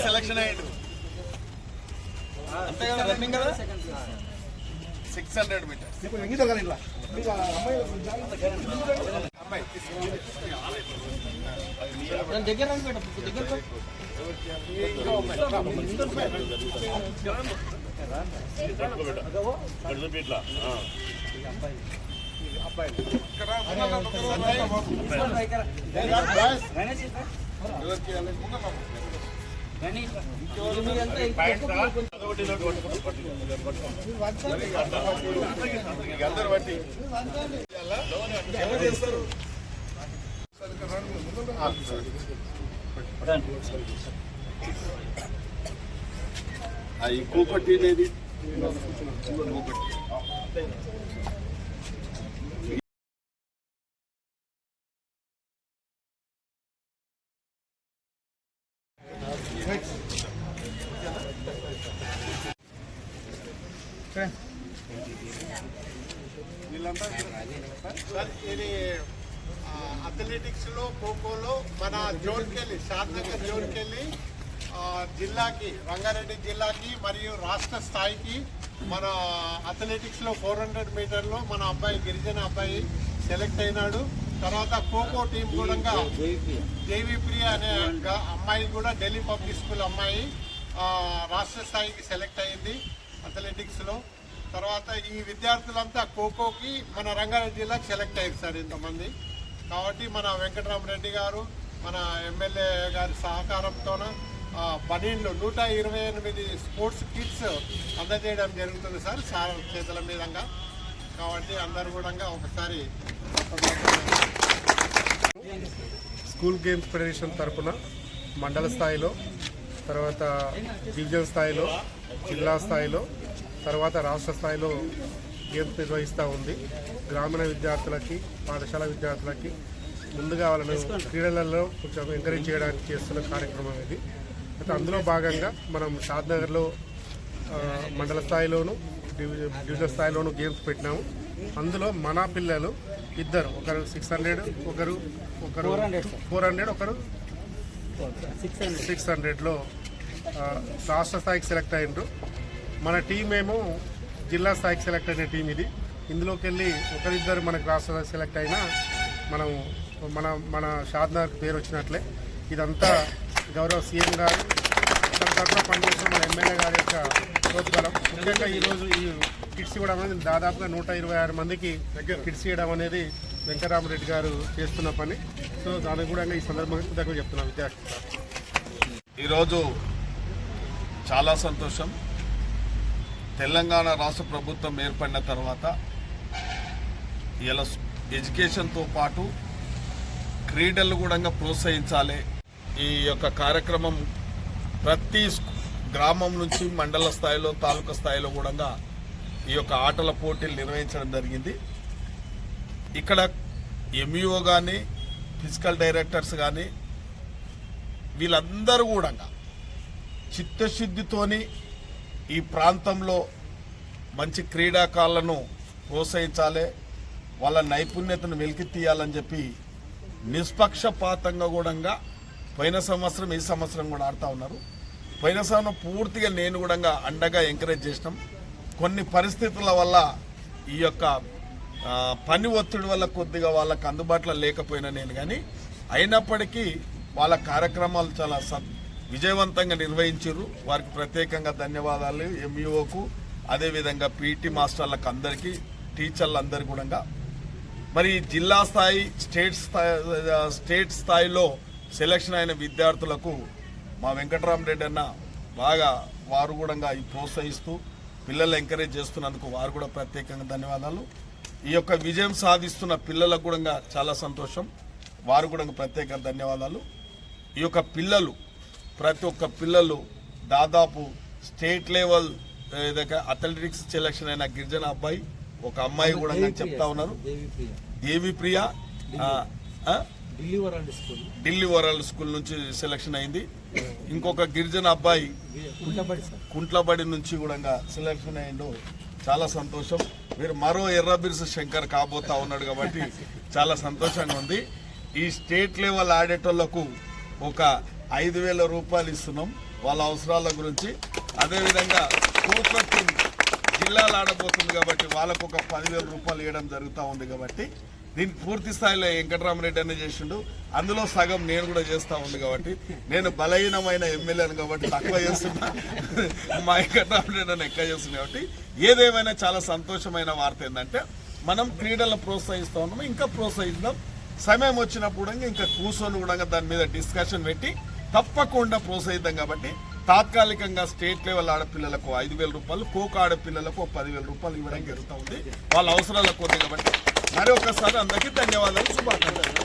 Selection అయ్యాడు అంతే కదా రన్నింగ్ కదా సిక్స్ హండ్రెడ్ మీటర్స్ అమ్మాయి దగ్గర రండి మేడం దగ్గర రండి. అందరు బట్టి ఎవరు చేస్తారు ఈ కూపట్టి అనేది కూపట్టి వీళ్ళంతా సార్. ఇది అథ్లెటిక్స్లో ఖోఖోలో మన జోన్కి వెళ్ళి షాద్నగర్ జోన్కి వెళ్ళి జిల్లాకి రంగారెడ్డి జిల్లాకి మరియు రాష్ట్ర స్థాయికి మన అథ్లెటిక్స్లో ఫోర్ హండ్రెడ్ మీటర్లో మన అబ్బాయి గిరిజన అబ్బాయి సెలెక్ట్ అయినాడు. తర్వాత ఖోఖో టీం కూడా దేవి ప్రియ అనే అమ్మాయి కూడా ఢిల్లీ పబ్లిక్ స్కూల్ అమ్మాయి రాష్ట్ర స్థాయికి సెలెక్ట్ అయింది. అథ్లెటిక్స్లో తర్వాత ఈ విద్యార్థులంతా ఖోఖోకి మన రంగారెడ్డి జిల్లాకి సెలెక్ట్ అయ్యారు సార్ ఇంతమంది. కాబట్టి మన వెంకటరామరెడ్డి గారు మన ఎమ్మెల్యే గారి సహకారంతోన పన్నెండు నూట ఇరవై ఎనిమిది స్పోర్ట్స్ కిట్స్ అందజేయడం జరుగుతుంది సార్ సార్ చేతుల మీదంగా. కాబట్టి అందరు కూడా ఒకసారి స్కూల్ గేమ్స్ ఫెడరేషన్ తరఫున మండల స్థాయిలో తర్వాత డివిజన్ స్థాయిలో జిల్లా స్థాయిలో తర్వాత రాష్ట్ర స్థాయిలో గేమ్స్ నిర్వహిస్తూ ఉంది. గ్రామీణ విద్యార్థులకి పాఠశాల విద్యార్థులకి ముందుగా వాళ్ళను క్రీడలలో కొంచెం ఎంకరేజ్ చేయడానికి చేస్తున్న కార్యక్రమం ఇది. అయితే అందులో భాగంగా మనం షాద్నగర్లో మండల స్థాయిలోను డివి- డివిజన్ స్థాయిలోను గేమ్స్ పెట్టినాము. అందులో మన పిల్లలు ఇద్దరు ఒకరు సిక్స్ హండ్రెడ్ ఒకరు ఒకరు ఫోర్ హండ్రెడ్ ఒకరు సిక్స్ హండ్రెడ్లో రాష్ట్ర స్థాయికి సెలెక్ట్ అయ్యిండ్రు. మన టీం ఏమో జిల్లా స్థాయికి సెలెక్ట్ అయిన టీం ఇది. ఇందులోకి వెళ్ళి ఒకరిద్దరు మనకు రాష్ట్ర స్థాయికి సెలెక్ట్ అయినా మనం మన మన షాద్నగర్ పేరు వచ్చినట్లే. ఇదంతా గౌరవ సీఎం గారు తరఫున పనిచేసిన మన ఎమ్మెల్యే గారి యొక్క ప్రోత్సాహం ముఖ్యంగా ఈరోజు ఈ కిట్స్ ఇవ్వడం అనేది దాదాపుగా నూట ఇరవై ఆరు మందికి కిట్స్ ఇవ్వడం అనేది వెంకటరామరెడ్డి గారు చేస్తున్న పని. సో దానికి కూడా ఈ సందర్భంగా కృతజ్ఞతలు చెప్తున్నాను. విద్యార్థి. ఈరోజు చాలా సంతోషం. తెలంగాణ రాష్ట్ర ప్రభుత్వం ఏర్పడిన తర్వాత ఇలా ఎడ్యుకేషన్తో పాటు క్రీడలు కూడా ప్రోత్సహించాలి. ఈ యొక్క కార్యక్రమం ప్రతి గ్రామం నుంచి మండల స్థాయిలో తాలూకా స్థాయిలో కూడా ఈ యొక్క ఆటల పోటీలు నిర్వహించడం జరిగింది. ఇక్కడ ఎంఈఓ కానీ ఫిజికల్ డైరెక్టర్స్ కానీ వీళ్ళందరూ కూడా చిత్తశుద్ధితోని ఈ ప్రాంతంలో మంచి క్రీడాకారులను ప్రోత్సహించాలి వాళ్ళ నైపుణ్యతను వెలికి తీయాలని చెప్పి నిష్పక్షపాతంగా కూడా పోయిన సంవత్సరం ఈ సంవత్సరం కూడా ఆడుతూ ఉన్నారు. పోయిన సంవత్సరం పూర్తిగా నేను కూడా అండగా ఎంకరేజ్ చేసినాం. కొన్ని పరిస్థితుల వల్ల ఈ యొక్క పని ఒత్తిడి వల్ల కొద్దిగా వాళ్ళకు అందుబాటులో లేకపోయినా నేను కానీ అయినప్పటికీ వాళ్ళ కార్యక్రమాలు చాలా సద్ విజయవంతంగా నిర్వహించారు వారికి ప్రత్యేకంగా ధన్యవాదాలు ఎంఈఓకు అదేవిధంగా పీటీ మాస్టర్లకు అందరికీ టీచర్లందరికీ కూడా మరి జిల్లా స్థాయి స్టేట్ స్థాయి స్టేట్ స్థాయిలో సెలక్షన్ అయిన విద్యార్థులకు మా వెంకటరామరెడ్డి అన్న బాగా వారు కూడా ఈ ప్రోత్సహిస్తూ పిల్లలు ఎంకరేజ్ చేస్తున్నందుకు వారు కూడా ప్రత్యేకంగా ధన్యవాదాలు. ఈ యొక్క విజయం సాధిస్తున్న పిల్లలకు కూడా చాలా సంతోషం. వారు కూడా ప్రత్యేక ధన్యవాదాలు. ఈ యొక్క పిల్లలు ప్రతి ఒక్క పిల్లలు దాదాపు స్టేట్ లెవెల్ ఏదైతే అథ్లెటిక్స్ సెలక్షన్ అయిన గిరిజన అబ్బాయి ఒక అమ్మాయి కూడా నాకు చెప్తా ఉన్నారు. దేవి ప్రియ ఢిల్లీ. World School. నుంచి సెలక్షన్ అయింది. ఇంకొక గిరిజన అబ్బాయి కుంట్లబడి నుంచి కూడా సెలక్షన్ అయ్యిండు చాలా సంతోషం. మీరు మరో ఎర్రబిరుసు శంకర్ కాబోతా ఉన్నాడు కాబట్టి చాలా సంతోషంగా ఉంది. ఈ స్టేట్ లెవెల్ ఆడేటోళ్ళకు ఒక ఐదు వేల రూపాయలు ఇస్తున్నాం. వాళ్ళ అవసరాల గురించి. అదేవిధంగా కూకట్టు జిల్లాలు ఆడబోతుంది కాబట్టి వాళ్ళకు ఒక పదివేల రూపాయలు ఇవ్వడం జరుగుతూ ఉంది కాబట్టి దీనికి పూర్తి స్థాయిలో వెంకటరామరెడ్డి అనే చేసిండు. అందులో సగం నేను కూడా చేస్తా ఉంది కాబట్టి నేను బలహీనమైన ఎమ్మెల్యేను కాబట్టి తక్కువ చేస్తున్నా. మా వెంకటరామరెడ్డి అని ఎక్కువ చేస్తుంది కాబట్టి ఏదేమైనా చాలా సంతోషమైన వార్త ఏంటంటే మనం క్రీడలను ప్రోత్సహిస్తూ ఉన్నాము ఇంకా ప్రోత్సహిద్దాం. సమయం వచ్చినప్పుడు ఇంకా కూర్చొని కూడా దాని మీద డిస్కషన్ పెట్టి తప్పకుండా ప్రోత్సహిద్దాం కాబట్టి తాత్కాలికంగా స్టేట్ లెవెల్ ఆడపిల్లలకు ఐదు వేల రూపాయలు కోక ఆడపిల్లలకు పదివేల రూపాయలు ఇవ్వడం జరుగుతూ ఉంది. వాళ్ళ అవసరాల కొద్ది కాబట్టి మరి ఒకసారి అందరికీ ధన్యవాదాలు శుభాకాంక్షలు.